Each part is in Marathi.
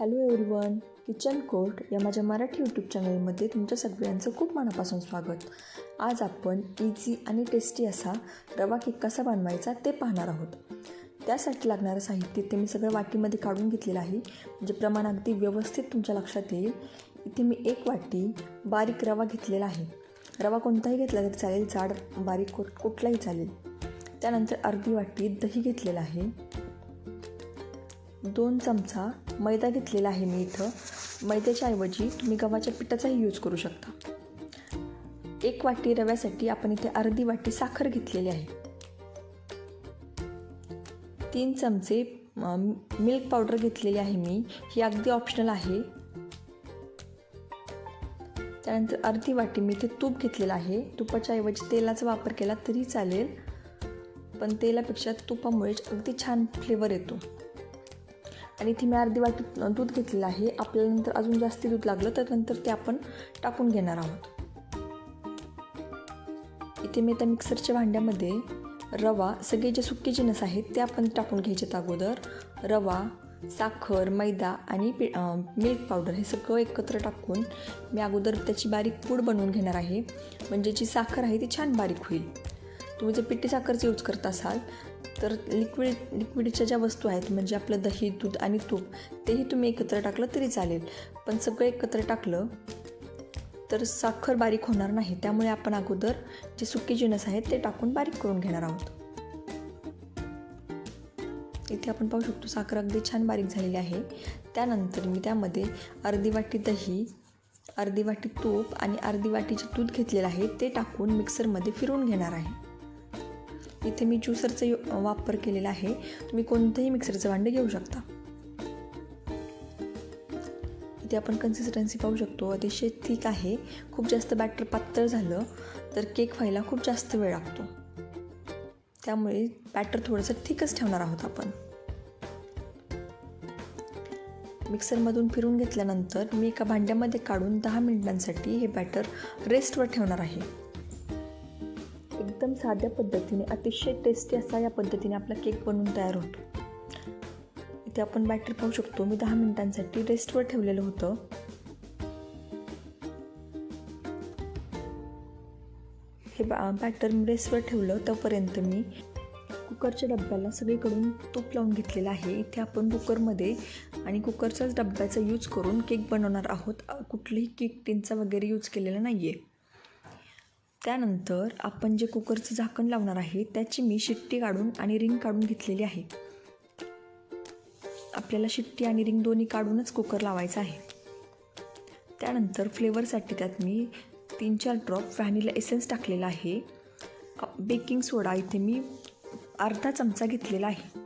हॅलो एव्हरीवन किचन कोर्ट या माझ्या मराठी यूट्यूब चॅनलमध्ये तुमच्या सगळ्यांचं खूप मनापासून स्वागत. आज आपण इझी आणि टेस्टी असा रवा केक कसा बनवायचा ते पाहणार आहोत. त्यासाठी लागणारं साहित्य ते मी सगळं वाटीमध्ये काढून घेतलेलं आहे. म्हणजे प्रमाण अगदी व्यवस्थित तुमच्या लक्षात येईल. इथे मी एक वाटी बारीक रवा घेतलेला आहे. रवा कोणताही घेतला तरी चालेल जाड बारीक कुठ- कुठलाही चालेल. त्यानंतर अर्धी वाटी दही घेतलेलं आहे. दोन चमचा मैदा घेतलेला आहे मी इथं. मैद्याच्या ऐवजी तुम्ही गव्हाच्या पिठाचाही यूज करू शकता. एक वाटी रव्यासाठी आपण इथे अर्धी वाटी साखर घेतलेली आहे. तीन चमचे मिल्क पावडर घेतलेली आहे मी. ही अगदी ऑप्शनल आहे. त्यानंतर अर्धी वाटी मी इथे तूप घेतलेलं आहे. तुपाच्या ऐवजी तेलाचा वापर केला तरी चालेल. पण तेलापेक्षा तुपामुळे अगदी छान फ्लेवर येतो. आणि इथे मी अर्धी वाटी दूध घेतलेलं आहे. आपल्याला नंतर अजून जास्त दूध लागलं तर नंतर ते आपण टाकून घेणार आहोत. इथे मी त्या मिक्सरच्या भांड्यामध्ये रवा सगळे जे सुके जिनस आहेत ते आपण टाकून घ्यायचे आहेत अगोदर. रवा साखर मैदा आणि पि मिल्क पावडर हे सगळं एकत्र टाकून मी अगोदर त्याची बारीक पूड बनवून घेणार आहे. म्हणजे जी साखर आहे ती छान बारीक होईल. तुम्ही जर पिठी साखरचं यूज करत असाल तर लिक्विड लिक्विडच्या ज्या वस्तू आहेत म्हणजे आपलं दही दूध आणि तूप तेही तुम्ही एकत्र टाकलं तरी चालेल. पण सगळं एकत्र टाकलं तर साखर बारीक होणार नाही. त्यामुळे आपण अगोदर जे सुके जिनस आहेत ते टाकून बारीक करून घेणार आहोत. इथे आपण पाहू शकतो साखर अगदी छान बारीक झालेली आहे. त्यानंतर मी त्यामध्ये अर्धी वाटी दही अर्धी वाटी तूप आणि अर्धी वाटी जे दूध घेतलेलं आहे. ते टाकून मिक्सरमध्ये फिरवून घेणार आहे. इथे मी ज्युसरचा यु- वापर केलेला आहे. तुम्ही कोणतंही मिक्सरचं भांडे घेऊ शकता. इथे आपण कन्सिस्टन्सी पाहू शकतो. अतिशय थिक आहे. खूप जास्त बॅटर पातळ झालं तर केक व्हायला खूप जास्त वेळ लागतो. त्यामुळे बॅटर थोडंसं थिकच ठेवणार आहोत आपण. मिक्सरमधून फिरून घेतल्यानंतर मी एका भांड्यामध्ये काढून दहा मिनिटांसाठी हे बॅटर रेस्टवर ठेवणार आहे. एकदम साध्या पद्धतीने अतिशय टेस्टी असा या पद्धतीने आपला केक बनवून तयार होतो. इथे आपण बॅटर पाहू शकतो. मी दहा मिनिटांसाठी रेस्टवर ठेवलेलं होतं. हे बॅ बॅटर मी रेस्टवर ठेवलं तोपर्यंत मी कुकरच्या डब्याला सगळीकडून तूप लावून घेतलेलं आहे. इथे आपण कुकरमध्ये आणि कुकरच्याच डब्याचा यूज करून केक बनवणार आहोत. कुठलीही केक टिनचा वगैरे यूज केलेला नाही आहे त्यानंतर आपण जे कुकरचं झाकण लावणार आहे त्याची मी शिट्टी काढून आणि रिंग काढून घेतलेली आहे. आपल्याला शिट्टी आणि रिंग दोन्ही काढूनच कुकर लावायचा आहे. त्यानंतर फ्लेवरसाठी त्यात मी तीन चार ड्रॉप व्हॅनिला एसेन्स टाकलेला आहे. बेकिंग सोडा इथे मी अर्धा चमचा घेतलेला आहे.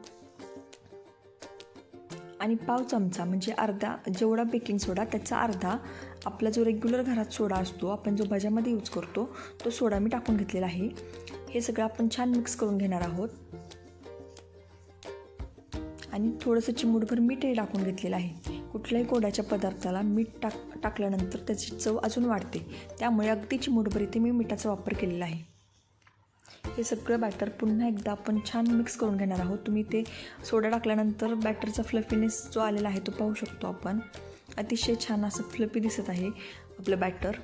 आणि पाव चमचा म्हणजे अर्धा जेवढा बेकिंग सोडा त्याचा अर्धा आपला जो रेग्युलर घरात सोडा असतो आपण जो भाज्यामध्ये यूज करतो तो सोडा मी टाकून घेतलेला आहे. हे सगळं आपण छान मिक्स करून घेणार आहोत. आणि थोडंसं चिमूटभर मीठही टाकून घेतलेलं आहे. कुठल्याही कोड्याच्या पदार्थाला मीठ टाक टाकल्यानंतर त्याची चव अजून वाढते. त्यामुळे अगदी चिमूटभर इथे मी मिठाचा वापर केलेला आहे. हे सगळं बॅटर पुन्हा एकदा आपण छान मिक्स करून घेणार आहोत. तुम्ही ते सोडा टाकल्यानंतर बॅटरचा फ्लफीनेस जो आलेला आहे तो पाहू शकतो आपण. अतिशय छान असं फ्लफी दिसत आहे आपलं बॅटर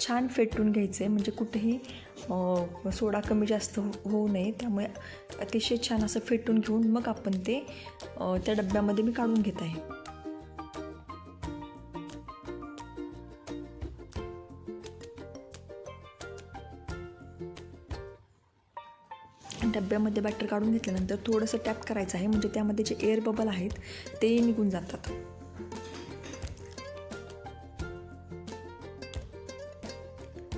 छान फेटून घ्यायचं आहे म्हणजे कुठेही सोडा कमी जास्त हो होऊ नये. त्यामुळे अतिशय छान असं फेटून घेऊन मग आपण ते त्या डब्यामध्ये मी काढून घेत आहे. डब्यामध्ये बॅटर काढून घेतल्यानंतर थोडंसं टॅप करायचं आहे. म्हणजे त्यामध्ये जे एअर बबल आहेत ते निघून जातात.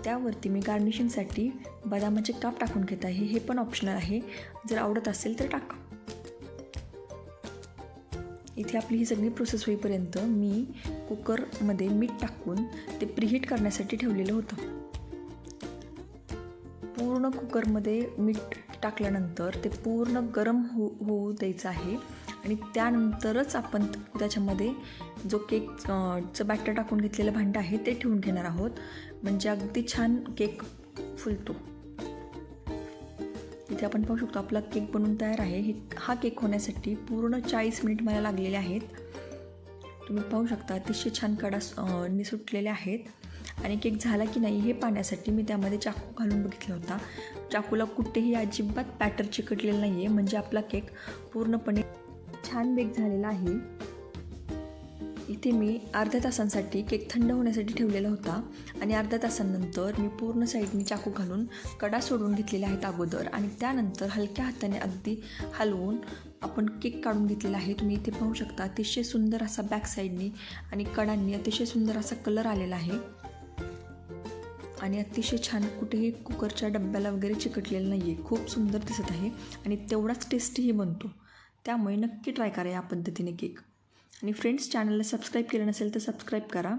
त्यावरती मी गार्निशिंगसाठी बदामाचे काप टाकून घेत आहे. हे पण ऑप्शनल आहे. जर आवडत असेल तर टाका. इथे आपली ही सगळी प्रोसेस होईपर्यंत मी कुकरमध्ये मीठ टाकून ते प्रिहीट करण्यासाठी ठेवलेलं होतं. पूर्ण कुकरमध्ये मीठ टाकल्यानंतर ते पूर्ण गरम हो होऊ द्यायचं आहे. आणि त्यानंतरच आपण त्याच्यामध्ये जो केक चं बॅटर टाकून घेतलेलं भांडं आहे ते ठेवून घेणार आहोत. म्हणजे अगदी छान केक फुलतो. इथे आपण पाहू शकतो आपला केक बनून तयार आहे. हे हा केक होण्यासाठी पूर्ण चाळीस मिनिट मला लागलेले आहेत. तुम्ही पाहू शकता अतिशय छान कडा नि सुटलेले आहेत. आणि केक झाला की नाही हे पाहण्यासाठी मी त्यामध्ये चाकू घालून बघितला होता. चाकूला कुठेही अजिबात पॅटर चिकटलेलं नाही आहे म्हणजे आपला केक पूर्णपणे छान बेक झालेला आहे. इथे मी अर्ध्या तासांसाठी केक थंड होण्यासाठी ठेवलेला होता. आणि अर्ध्या तासानंतर मी पूर्ण साईडनी चाकू घालून कडा सोडून घेतलेल्या आहेत अगोदर. आणि त्यानंतर हलक्या हाताने अगदी हलवून आपण केक काढून घेतलेला आहे. तुम्ही इथे पाहू शकता अतिशय सुंदर असा बॅक साईडनी आणि कडांनी अतिशय सुंदर असा कलर आलेला आहे. आणि अतिशय छान कुठेही कुकरच्या डब्याला वगैरे चिकटलेलं नाही आहे खूप सुंदर दिसत आहे आणि तेवढाच टेस्टीही बनतो. त्यामुळे नक्की ट्राय करा या पद्धतीने केक आणि फ्रेंड्स चॅनलला सबस्क्राईब केलं नसेल तर सबस्क्राईब करा.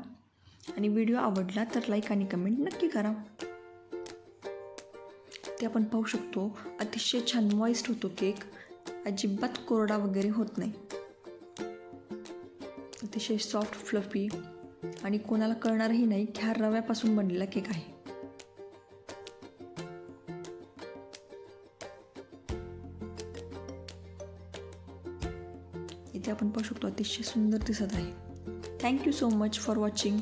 आणि व्हिडिओ आवडला तर लाईक आणि कमेंट नक्की करा. ते आपण पाहू शकतो अतिशय छान मॉइस्ट होतो केक अजिबात कोरडा वगैरे होत नाही. अतिशय सॉफ्ट फ्लफी आणि कोणाला कळणारही नाही की हा रव्यापासून बनलेला केक आहे. इथे आपण पाहू शकतो अतिशय सुंदर दिसत आहे. Thank you so much for watching